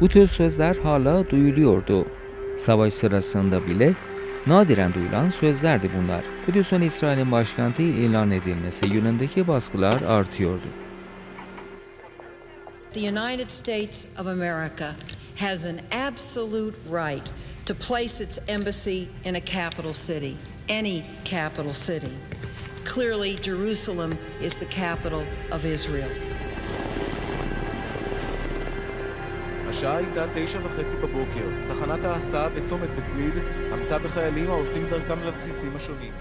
Bu tür sözler hala duyuluyordu. Savaş sırasında bile nadiren duyulan sözlerdi bunlar. Kudüs'ün İsrail'in başkenti ilan edilmesi yönündeki baskılar artıyordu. The United States of America has an absolute right to place its embassy in a capital city, any capital city. Clearly, Jerusalem is the capital of Israel. השעה הייתה תשע וחצי בבוקר. תחנת ההסעה בצומת בית ליד עמתה בחיילים העושים דרכם לבסיסים השונים.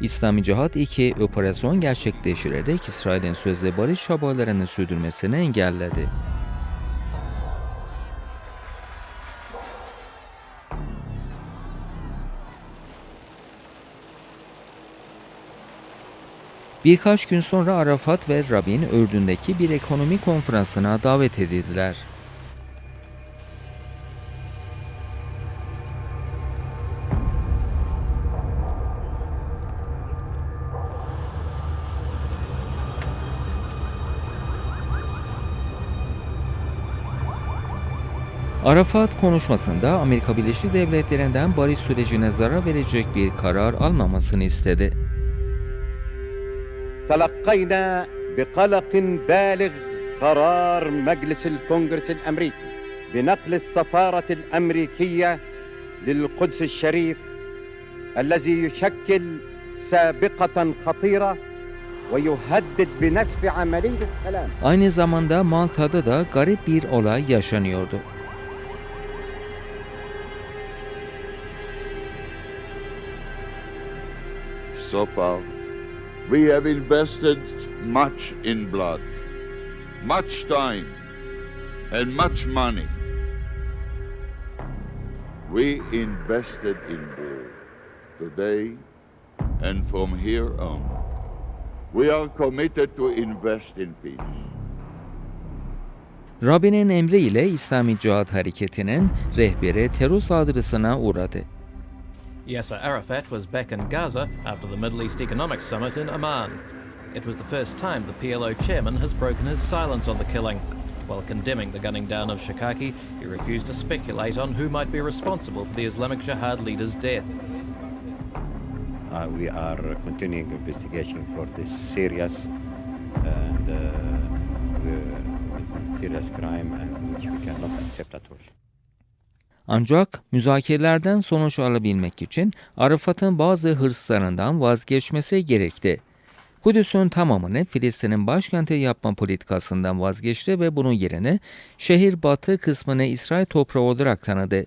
İslami Cihat 2 operasyon gerçekleştirerek İsrail'in sözde barış çabalarını sürdürmesini engelledi. Birkaç gün sonra Arafat ve Rabin Ürdün'deki bir ekonomi konferansına davet edildiler. Arafat konuşmasında Amerika Birleşik Devletleri'nden barış sürecine zarar verecek bir karar almamasını istedi. تلقينا بقلق بالغ قرار مجلس الكونغرس الأمريكي بنقل السفارة الأمريكية للقدس الشريف الذي يشكل سابقة خطيرة ويهدد بنسف عملية السلام Aynı zamanda Malta'da da garip bir olay yaşanıyordu. So far, we have invested much in blood, much time, and much money. We invested in war. Today and from here on, we are committed to invest in peace. Rabbi'nin emriyle İslami Cihat Hareketi'nin rehberi terör saldırısına uğradı. Yasser Arafat was back in Gaza after the Middle East Economic Summit in Amman. It was the first time the PLO chairman has broken his silence on the killing. While condemning the gunning down of Shikaki, he refused to speculate on who might be responsible for the Islamic Jihad leader's death. Uh, we are continuing investigation for this serious and uh, serious crime and which we cannot accept at all. Ancak müzakerelerden sonuç alabilmek için Arafat'ın bazı hırslarından vazgeçmesi gerekti. Kudüs'ün tamamını Filistin'in başkenti yapma politikasından vazgeçti ve bunun yerine şehir batı kısmını İsrail toprağı olarak tanıdı.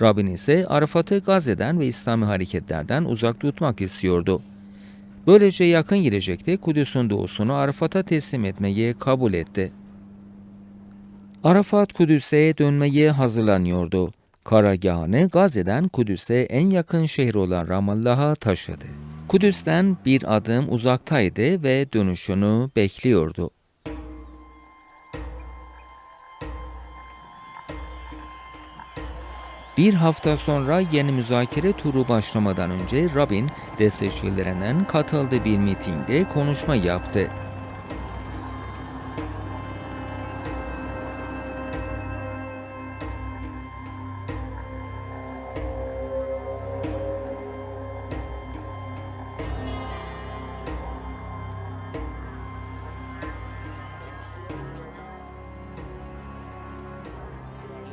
Rabin ise Arafat'ı Gazze'den ve İslami hareketlerden uzak tutmak istiyordu. Böylece yakın gelecekte Kudüs'ün doğusunu Arafat'a teslim etmeyi kabul etti. Arafat Kudüs'e dönmeye hazırlanıyordu. Karargahını Gazze'den Kudüs'e en yakın şehir olan Ramallah'a taşıdı. Kudüs'ten bir adım uzaktaydı ve dönüşünü bekliyordu. Bir hafta sonra yeni müzakere turu başlamadan önce Rabin destekçilerinden katıldığı bir mitingde konuşma yaptı.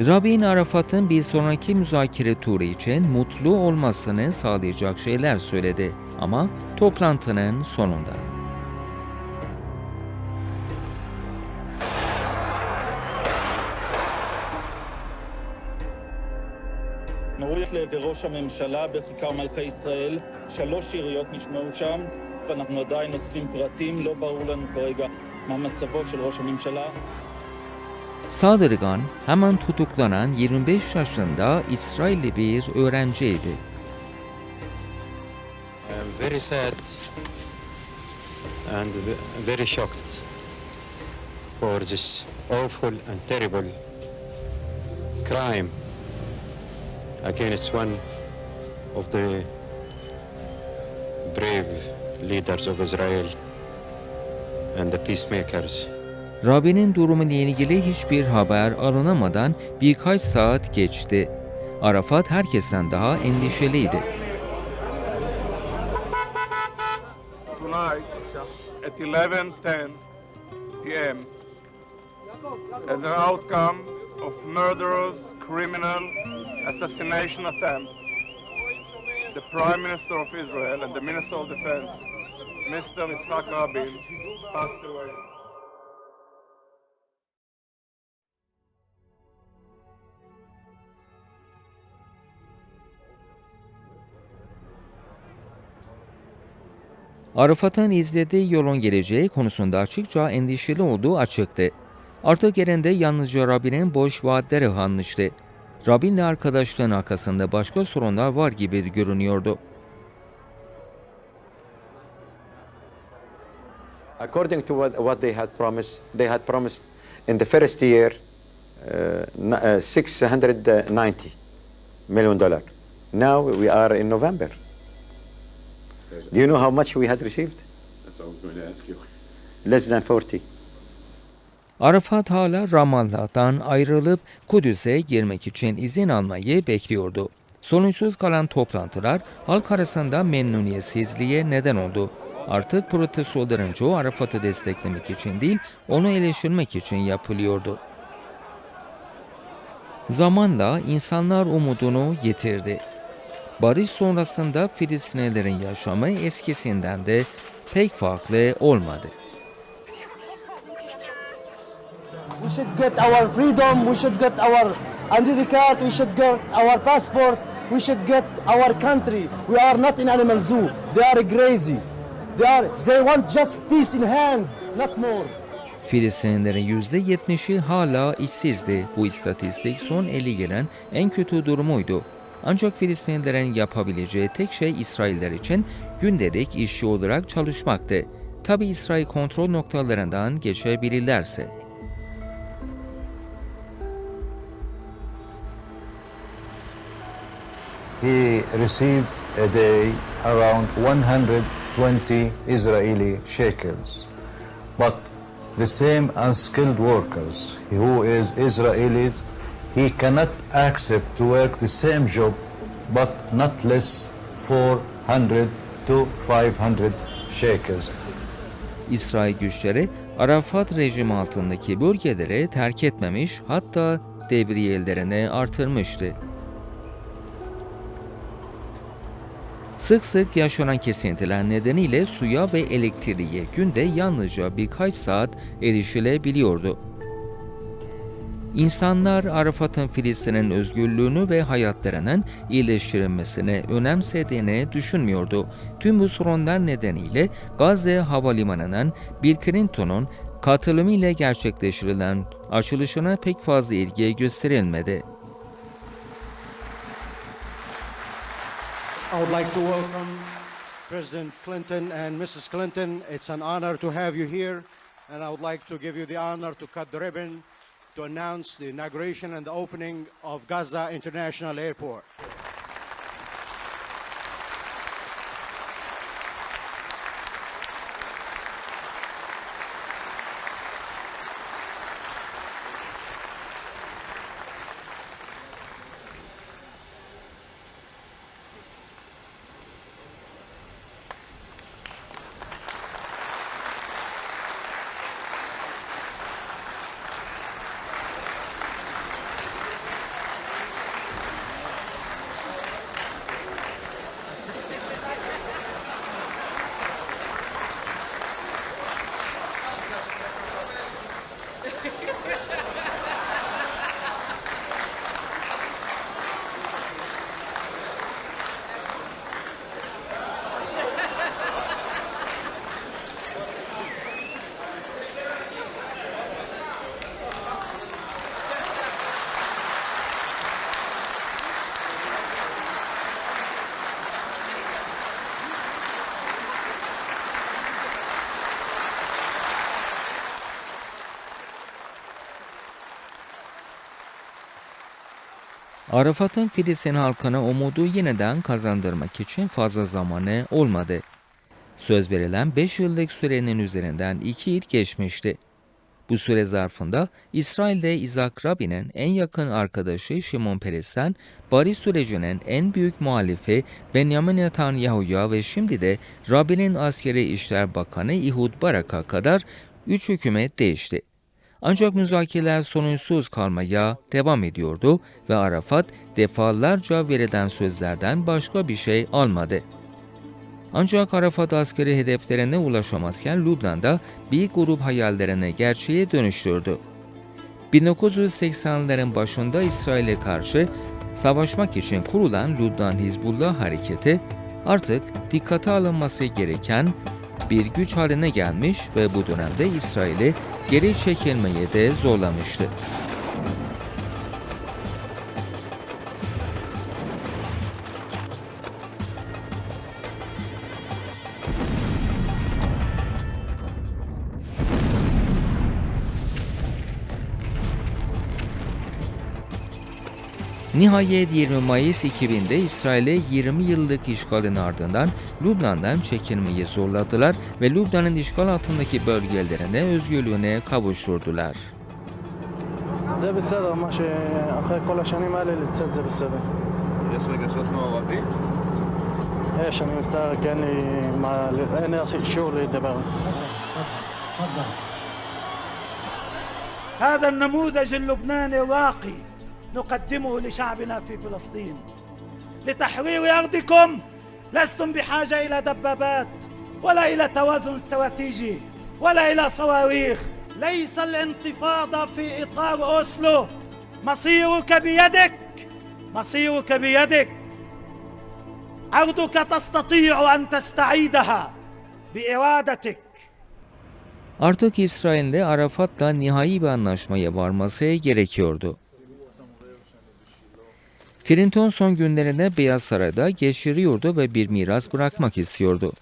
Rabin Arafat'ın bir sonraki müzakere turu için mutlu olmasını sağlayacak şeyler söyledi ama toplantının sonunda. נוריך לעבר ראש הממשלה בכיכר מלכי ישראל, שלוש יריות נשמעו שם, ואנחנו עדיין אוספים פרטים, לא ברור לנו כרגע מה מצבו של ראש הממשלה. Saldırgan hemen tutuklanan 25 yaşında İsrailli bir öğrenciydi. I am very sad and ve- very shocked for this awful and terrible crime against one of the brave leaders of Israel and the peacemakers. Rabin'in durumu ile ilgili hiçbir haber alınamadan birkaç saat geçti. Arafat herkesten daha endişeliydi. tonight at 11:10 p.m. as an outcome of murderous criminal assassination attempt. The Prime Minister of Israel and the Minister of Defense, Mr. Yitzhak Rabin, passed away. Arafat'ın izlediği yolun geleceği konusunda açıkça endişeli olduğu açıktı. Artık yerinde yalnızca Rabin'in boş vaatleri hanmıştı. Rabin'le arkadaşlığın arkasında başka sorunlar var gibi görünüyordu. According to what, what they had promised, they had promised in the first year uh, n- uh, 690 million dollar. Now we are in November. Do you know how much we had received? That's what I was going to ask you. Less than 40. Arafat hala Ramallah'tan ayrılıp Kudüs'e girmek için izin almayı bekliyordu. Sonuçsuz kalan toplantılar halk arasında memnuniyetsizliğe neden oldu. Artık protestoların çoğu Arafat'ı desteklemek için değil, onu eleştirmek için yapılıyordu. Zamanla insanlar umudunu yitirdi. Barış sonrasında Filistinlilerin yaşamı eskisinden de pek farklı olmadı. We should get our freedom, we should get our identity card, we should get our passport, we should get our country. We are not in animal zoo. They are crazy. They are they want just peace in hand, not more. Filistinlilerin %70'i hala işsizdi. Bu istatistik son 50 gelen en kötü durumuydu. Ancak Filistinlilerin yapabileceği tek şey İsrailler için gündelik işçi olarak çalışmaktı. Tabi İsrail kontrol noktalarından geçebilirlerse. he received a day around 120 Israeli shekels. But the same unskilled workers who is Israelis, he cannot accept to work the same job but not less 400 to 500 shekels. İsrail güçleri Arafat rejimi altındaki bölgeleri terk etmemiş hatta devriyelerini artırmıştı. Sık sık yaşanan kesintiler nedeniyle suya ve elektriğe günde yalnızca birkaç saat erişilebiliyordu. İnsanlar Arafat'ın Filistin'in özgürlüğünü ve hayatlarının iyileştirilmesini önemsediğini düşünmüyordu. Tüm bu sorunlar nedeniyle Gazze Havalimanı'nın Bill Clinton'un katılımıyla gerçekleştirilen açılışına pek fazla ilgi gösterilmedi. I would like to welcome President Clinton and Mrs. Clinton. It's an honor to have you here, and I would like to give you the honor to cut the ribbon to announce the inauguration and the opening of Gaza International Airport. Arafat'ın Filistin halkına umudu yeniden kazandırmak için fazla zamanı olmadı. Söz verilen 5 yıllık sürenin üzerinden 2 yıl geçmişti. Bu süre zarfında İsrail'de Isaac Rabin'in en yakın arkadaşı Şimon Peres'ten barış sürecinin en büyük muhalifi Benjamin Netanyahu'ya ve şimdi de Rabin'in askeri işler bakanı Ehud Barak'a kadar üç hükümet değişti. Ancak müzakereler sonuçsuz kalmaya devam ediyordu ve Arafat defalarca verilen sözlerden başka bir şey almadı. Ancak Arafat askeri hedeflerine ulaşamazken Lübnan'da bir grup hayallerini gerçeğe dönüştürdü. 1980'lerin başında İsrail'e karşı savaşmak için kurulan Lübnan Hizbullah hareketi artık dikkate alınması gereken bir güç haline gelmiş ve bu dönemde İsrail'i geri çekilmeye de zorlamıştı. Nihayet 20 Mayıs 2000'de İsrail'e 20 yıllık işgalin ardından Lübnan'dan çekilmeyi zorladılar ve Lübnan'ın işgal altındaki bölgelerine özgürlüğüne kavuşturdular. זה בסדר, מה שאחרי כל השנים האלה לצאת זה בסדר. יש רגשות מעורבים? יש, אני מצטער, כי אין לי מה, אין לי אישור לדבר. هذا النموذج اللبناني الراقي نقدمه لشعبنا في فلسطين. لتحرير أرضكم لستم بحاجة إلى دبابات ولا إلى توازن استراتيجي ولا إلى صواريخ. ليس الانتفاضة في إطار أوسلو. مصيرك بيدك مصيرك بيدك. أرضك تستطيع أن تستعيدها بإرادتك. Artık İsrail'de Arafat'la nihai bir anlaşmaya varması gerekiyordu. Clinton son günlerinde Beyaz Saray'da geçiriyordu ve bir miras bırakmak istiyordu.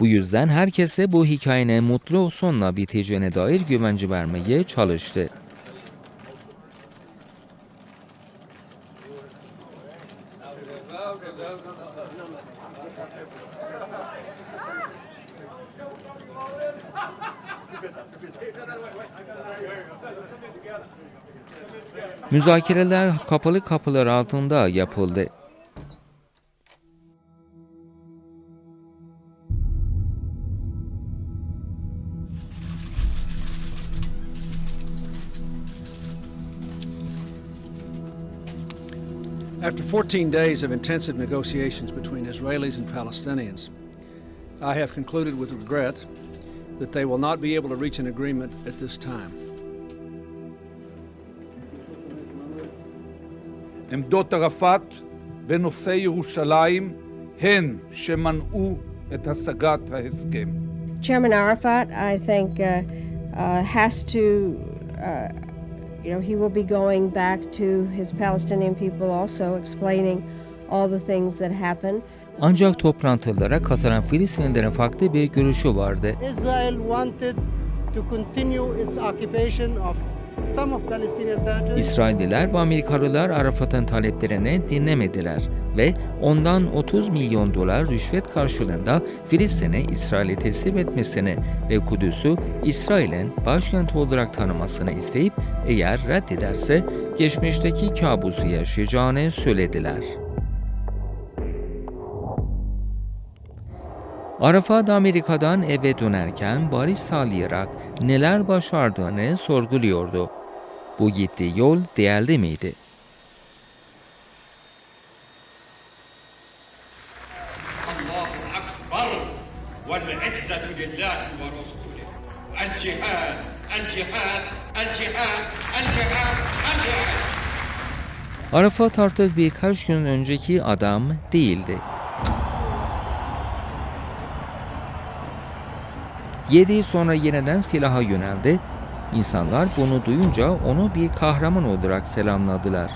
Bu yüzden herkese bu hikayenin mutlu sonla biteceğine dair güvence vermeye çalıştı. Müzakereler kapalı kapılar altında yapıldı. After 14 days of intensive negotiations between Israelis and Palestinians, I have concluded with regret that they will not be able to reach an agreement at this time. עמדות ערפאת בנושא ירושלים הן שמנעו את השגת ההסכם. Chairman Arafat, I think, uh, uh, has to, uh, you know, he will be going back to his Palestinian people also, explaining all the things that happened. Ancak toplantılara katılan Filistinlilerin farklı bir görüşü vardı. Israel wanted to continue its occupation of İsrailliler ve Amerikalılar Arafat'ın taleplerini dinlemediler ve ondan 30 milyon dolar rüşvet karşılığında Filistin'i İsrail'e teslim etmesini ve Kudüs'ü İsrail'in başkenti olarak tanımasını isteyip eğer reddederse geçmişteki kabusu yaşayacağını söylediler. Arafat Amerika'dan eve dönerken barış sağlayarak neler başardığını sorguluyordu. Bu gittiği yol değerli miydi? الله أكبر والعزة لله ورسوله الجهاد الجهاد الجهاد الجهاد الجهاد Arafat artık birkaç gün önceki adam değildi. 7 yıl sonra yeniden silaha yöneldi. İnsanlar bunu duyunca onu bir kahraman olarak selamladılar.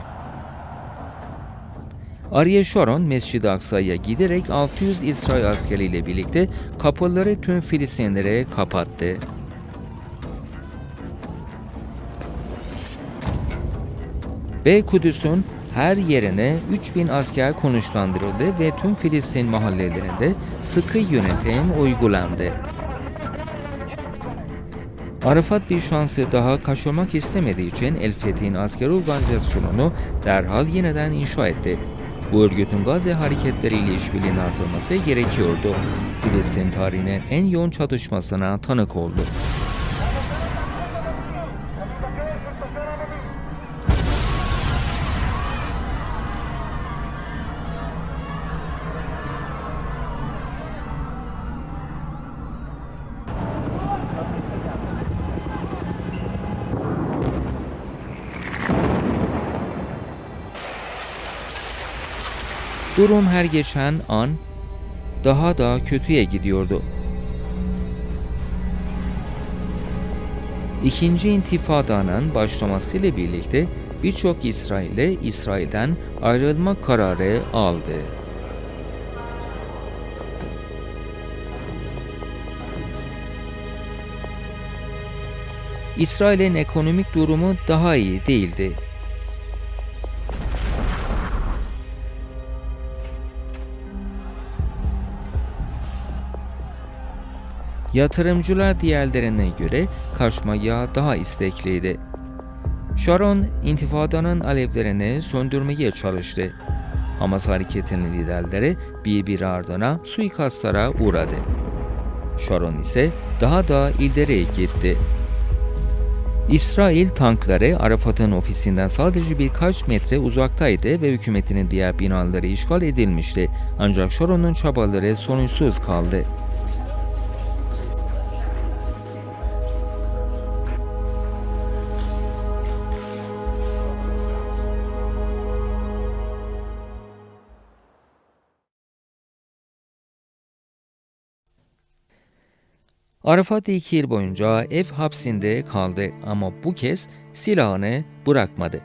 Ariel Sharon Mescid-i Aksa'ya giderek 600 İsrail askeriyle birlikte kapıları tüm Filistinlere kapattı. Ve Kudüs'ün her yerine 3000 asker konuşlandırıldı ve tüm Filistin mahallelerinde sıkı yönetim uygulandı. Arafat bir şansı daha kaçırmak istemediği için El Fethi'nin askeri organizasyonunu derhal yeniden inşa etti. Bu örgütün Gazze hareketleriyle işbirliğinin artırılması gerekiyordu. Filistin tarihinin en yoğun çatışmasına tanık oldu. Durum her geçen an daha da kötüye gidiyordu. İkinci intifadanın başlamasıyla birlikte birçok İsrail'e İsrail'den ayrılma kararı aldı. İsrail'in ekonomik durumu daha iyi değildi. Yatırımcılar diğerlerine göre kaçmaya daha istekliydi. Sharon intifadanın alevlerini söndürmeye çalıştı. Hamas hareketinin liderleri birbiri ardına suikastlara uğradı. Sharon ise daha da ileri gitti. İsrail tankları Arafat'ın ofisinden sadece birkaç metre uzaktaydı ve hükümetinin diğer binaları işgal edilmişti. Ancak Sharon'un çabaları sonuçsuz kaldı. Arafat iki yıl boyunca ev hapsinde kaldı ama bu kez silahını bırakmadı.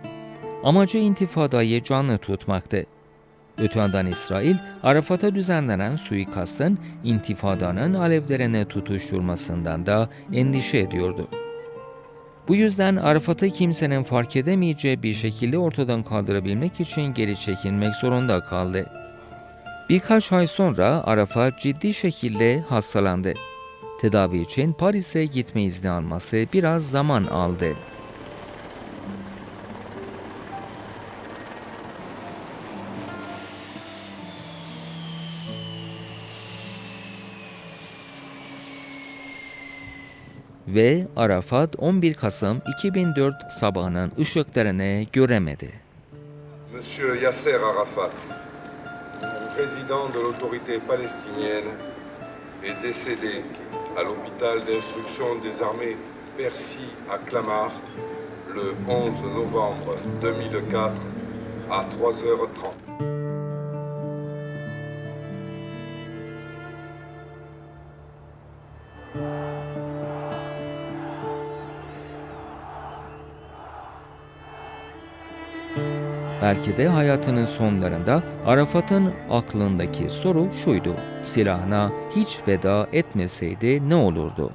Amacı intifadayı canlı tutmaktı. Öte yandan İsrail, Arafat'a düzenlenen suikastın intifadanın alevlerine tutuşturmasından da endişe ediyordu. Bu yüzden Arafat'ı kimsenin fark edemeyeceği bir şekilde ortadan kaldırabilmek için geri çekilmek zorunda kaldı. Birkaç ay sonra Arafat ciddi şekilde hastalandı. Tedavi için Paris'e gitme izni alması biraz zaman aldı. Ve Arafat 11 Kasım 2004 sabahının ışıklarını göremedi. Monsieur Yasser Arafat, président de l'autorité palestinienne, est décédé à l'hôpital d'instruction des armées Percy à Clamart le 11 novembre 2004 à 3h30. Belki de hayatının sonlarında Arafat'ın aklındaki soru şuydu. Silahına hiç veda etmeseydi ne olurdu?